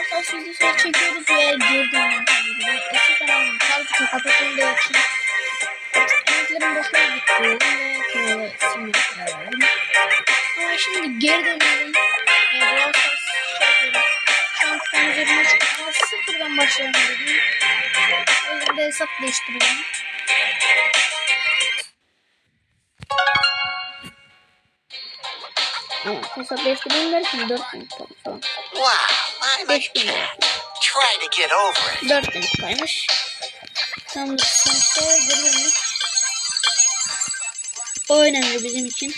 Brawl Stars videosu çekiyoruz ve geri dönüyoruz. Eski kanalım tarzı kapatıldığı için artık emeklerim boşuna gitti ve kanalı istedim. Ama şimdi geri dönüyorum. E, Brawl Stars şey yapıyorum. Şu an kupanın üzerine çıkıyor. Sıfırdan başlayalım dedim. O yüzden de hesap değiştiriyorum. Ama hesap değiştireyim derken 4 bin kupa falan. Wow, I'm 5 bin lira. trying to get over it. 4 bin. Tamamdır. Sonuçta geri döndük. O önemli bizim için.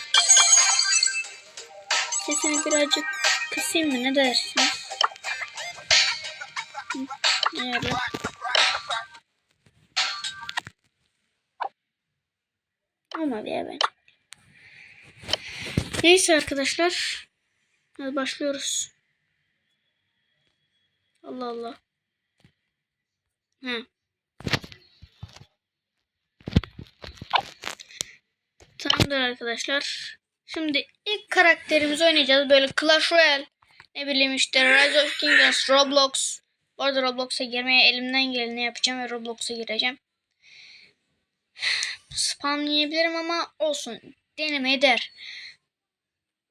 Sesini birazcık kısayım mı ne dersiniz? Hı, Ayarla. Olmadı ya bence. Neyse arkadaşlar. Hadi başlıyoruz. Allah Allah. Hı. Tamamdır arkadaşlar. Şimdi ilk karakterimizi oynayacağız. Böyle Clash Royale. Ne bileyim işte Rise of Kingdoms, Roblox. Bu arada Roblox'a girmeye elimden geleni yapacağım ve Roblox'a gireceğim. Spamlayabilirim ama olsun. Deneme eder.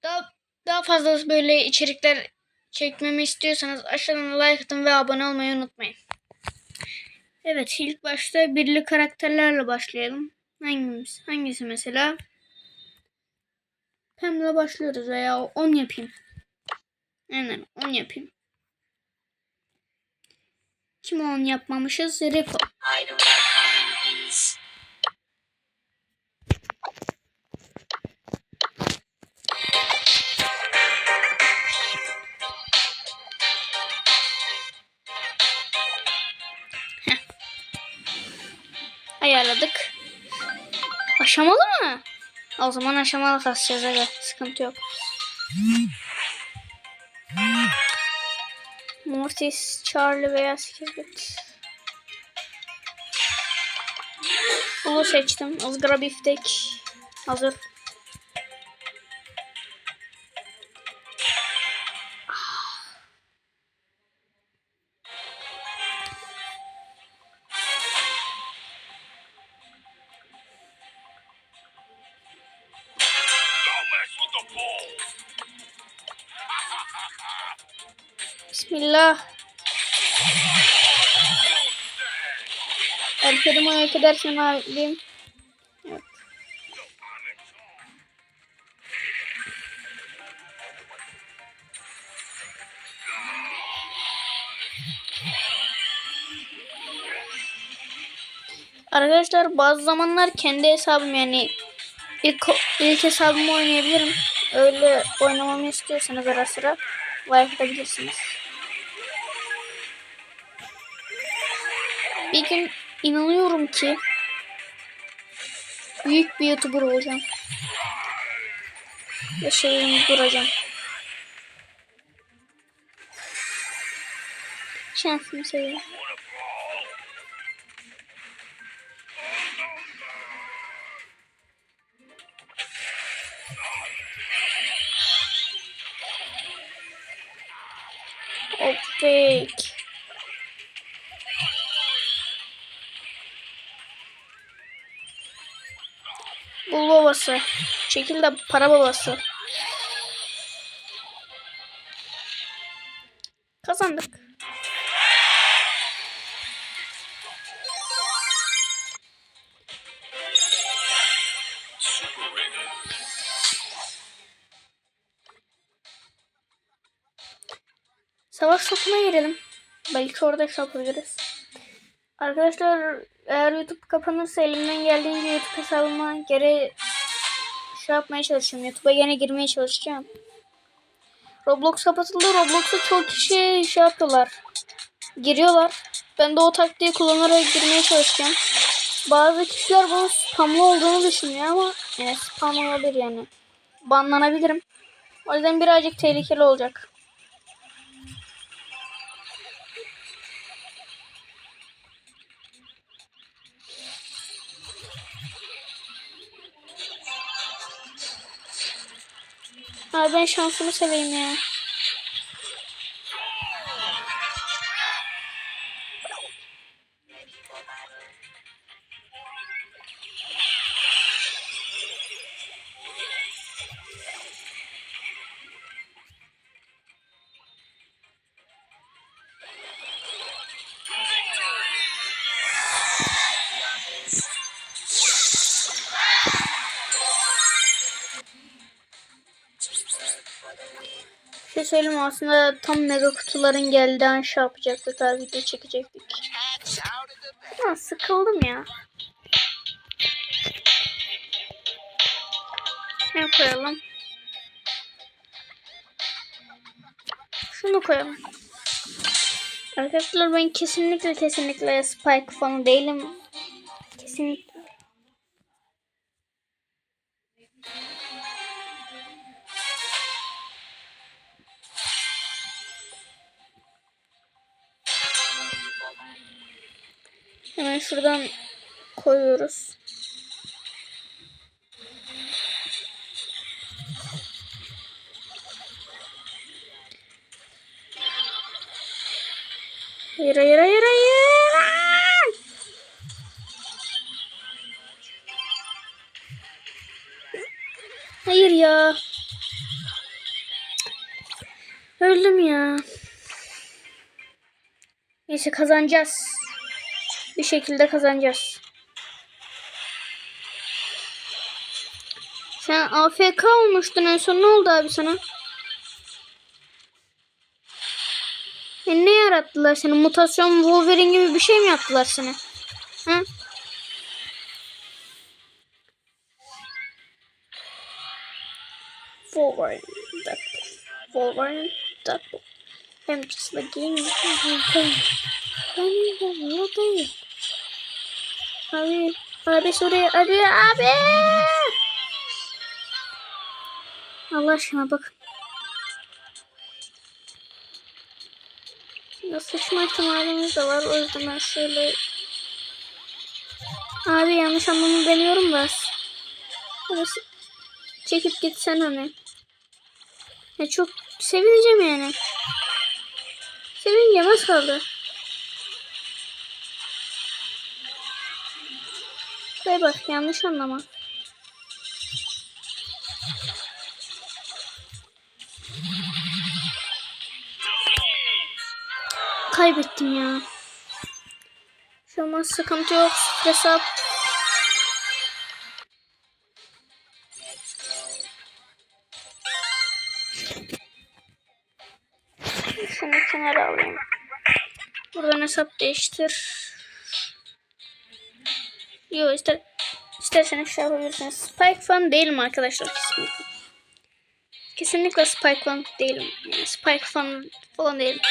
Daha, daha fazla böyle içerikler çekmemi istiyorsanız aşağıdan like atın ve abone olmayı unutmayın. Evet ilk başta birli karakterlerle başlayalım. Hangimiz? Hangisi mesela? Pem'le başlıyoruz veya 10 yapayım. Aynen 10 yapayım. Kim 10 yapmamışız? Rico. Ayarladık. Aşamalı mı? O zaman aşamalı kasacağız aga. Sıkıntı yok. Mortis, Charlie veya 8 bit. Bunu seçtim. ızgara biftek. Hazır. Bismillah. Alper'im ayak edersen abim. Evet. Arkadaşlar bazı zamanlar kendi hesabım yani ilk, ilk hesabımı oynayabilirim. Öyle oynamamı istiyorsanız ara sıra atabilirsiniz. Bir gün inanıyorum ki büyük bir YouTuber olacağım. Ve şeyimi kuracağım. Şansımı seveyim. Bul babası. Çekil de para babası. Kazandık. Savaş topuna girelim. Belki orada yapabiliriz. Arkadaşlar eğer YouTube kapanırsa elimden geldiğince YouTube hesabıma geri şey yapmaya çalışacağım. YouTube'a yine girmeye çalışacağım. Roblox kapatıldı. Roblox'a çok kişi şey yapıyorlar. Giriyorlar. Ben de o taktiği kullanarak girmeye çalışacağım. Bazı kişiler bunun spamlı olduğunu düşünüyor ama yani spam olabilir yani. Banlanabilirim. O yüzden birazcık tehlikeli olacak. Abi ben şansımı seveyim ya. Söyleyeyim aslında tam mega kutuların geldiği an şey yapacaktık abi video çekecektik. Ya sıkıldım ya. Ne koyalım? Şunu koyalım. Arkadaşlar ben kesinlikle kesinlikle Spike fanı değilim. Kesinlikle. Hemen şuradan koyuyoruz. Hayır hayır hayır hayır. Hayır ya. Öldüm ya. Neyse kazanacağız. Bir şekilde kazanacağız. Sen AFK olmuştun en son ne oldu abi sana? E ne yarattılar seni? Mutasyon Wolverine gibi bir şey mi yaptılar sana? Hı? Wolverine, Deadpool. Wolverine, Deadpool. I'm just the game. Abi, abi şuraya, abi, abi. Allah aşkına bak. Ya sıçma ihtimalimiz de var. O yüzden ben şöyle... Abi yanlış anlamı demiyorum da. Orası... Çekip gitsen hani. Ya çok sevineceğim yani. Sevineceğim az kaldı. Şuraya bak yanlış anlama. Kaybettim ya. Şu an sıkıntı yok. Stres at. Şunu kenara alayım. Buradan hesap değiştir. Yo ister, isterseniz şey yapabilirsiniz. Spike fan değilim arkadaşlar kesinlikle. Kesinlikle Spike fan değilim. Yani Spike fan falan değilim.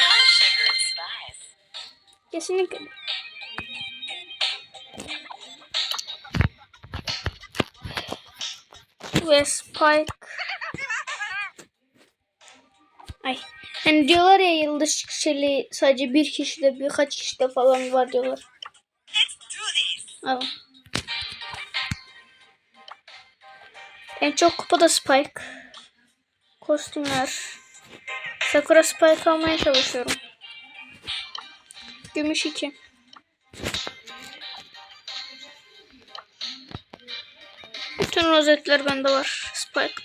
Kesinlikle. Ve Spike. Ay. Hani diyorlar ya yıldız şişeli sadece bir kişide birkaç kişide falan var diyorlar. Let's do this. Al. En çok kupada Spike. Kostümler. Sakura Spike almaya çalışıyorum. Gümüş 2. Bütün rozetler bende var. Spike.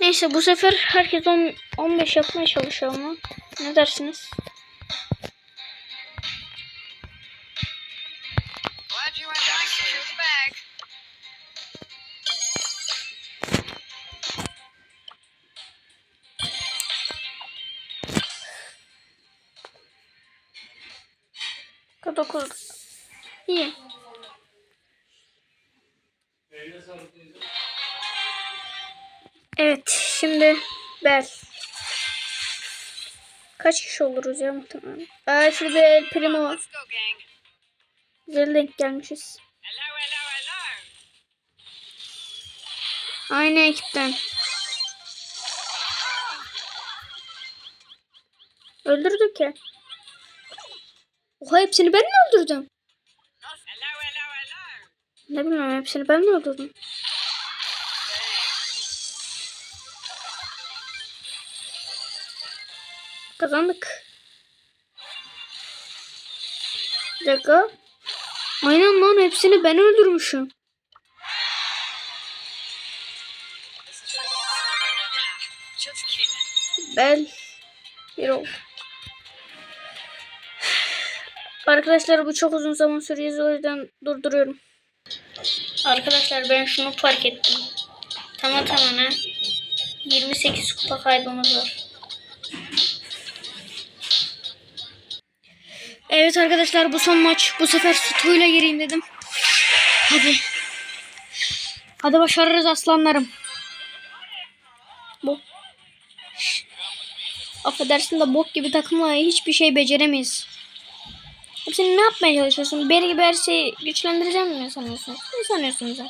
Neyse bu sefer herkes 10, 15 yapmaya çalışıyor ama. Ne dersiniz? Dokuz. İyi. Evet şimdi Bel. Kaç kişi oluruz ya muhtemelen. Aa şurada El Primo var. Güzel denk gelmişiz. Aynı ekipten. Öldürdük ya. Oha hepsini ben mi öldürdüm? Ne bileyim hepsini ben mi öldürdüm? Kazandık. Bir dakika. Aynen lan hepsini ben öldürmüşüm. Bel bir oldu. Arkadaşlar bu çok uzun zaman sürüyor o yüzden durduruyorum. Arkadaşlar ben şunu fark ettim. Tamam tamam ha. 28 kupa kaybımız var. Evet arkadaşlar bu son maç. Bu sefer Stu'yla gireyim dedim. Hadi. Hadi başarırız aslanlarım. Bu. Affedersin de bok gibi takımla hiçbir şey beceremeyiz. Sen ne yapmaya çalışıyorsun? Beri gibi her şeyi güçlendireceğim mi sanıyorsun? Ne sanıyorsun sen?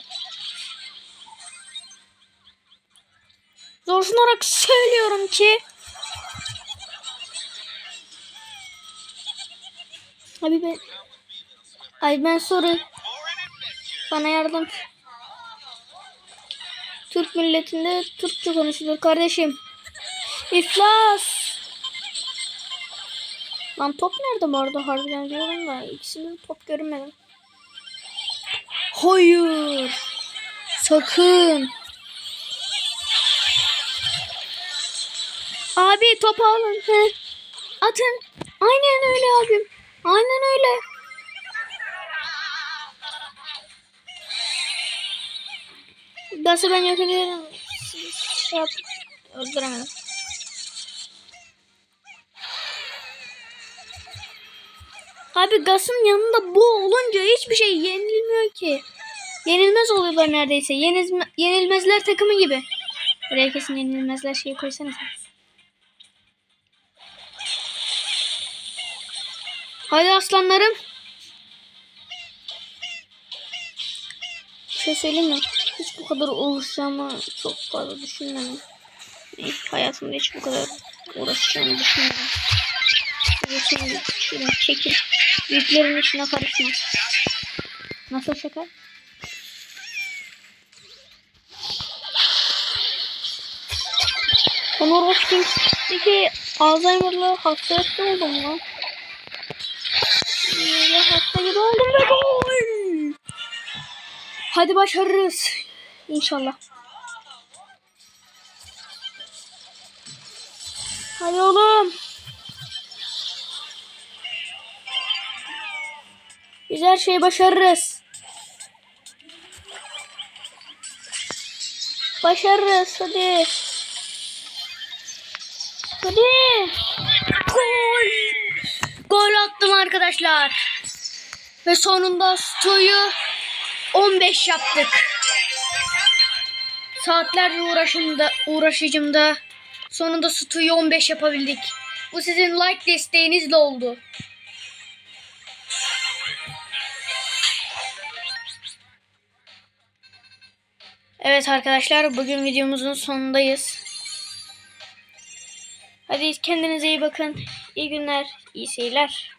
Zorsunarak söylüyorum ki Abi ben Ay ben sorry Bana yardım Türk milletinde Türkçe konuşulur kardeşim İflas Lan top nerede bu arada harbiden diyorum da ikisinde de top görmedim. Hayır. Sakın. Abi topu alın. He. Atın. Aynen öyle abim. Aynen öyle. Gazı ben yok ediyorum. Şey yap. Öldüremedim. Abi Gas'ın yanında bu olunca hiçbir şey yenilmiyor ki. Yenilmez oluyorlar neredeyse. Yenilme, yenilmezler takımı gibi. Buraya kesin yenilmezler şeyi koysana sen. Hadi aslanlarım. Bir şey söyleyeyim mi? Hiç bu kadar uğraşacağımı çok fazla düşünmedim. Hayatımda hiç bu kadar uğraşacağımı düşünmedim. Şöyle şöyle çekil. Büyüklerin içine karışma. Nasıl şaka? Conor Hopkins'teki Alzheimer'lı hasta hasta oldum lan. Böyle hasta gibi oldum ve gol. Hadi başarırız. İnşallah. Hadi oğlum. Biz her şeyi başarırız. Başarırız hadi. Hadi. Gol. Gol attım arkadaşlar. Ve sonunda Sto'yu 15 yaptık. Saatlerce uğraşımda, uğraşıcımda sonunda Sto'yu 15 yapabildik. Bu sizin like desteğinizle oldu. Evet arkadaşlar bugün videomuzun sonundayız. Hadi kendinize iyi bakın. İyi günler, iyi seyirler.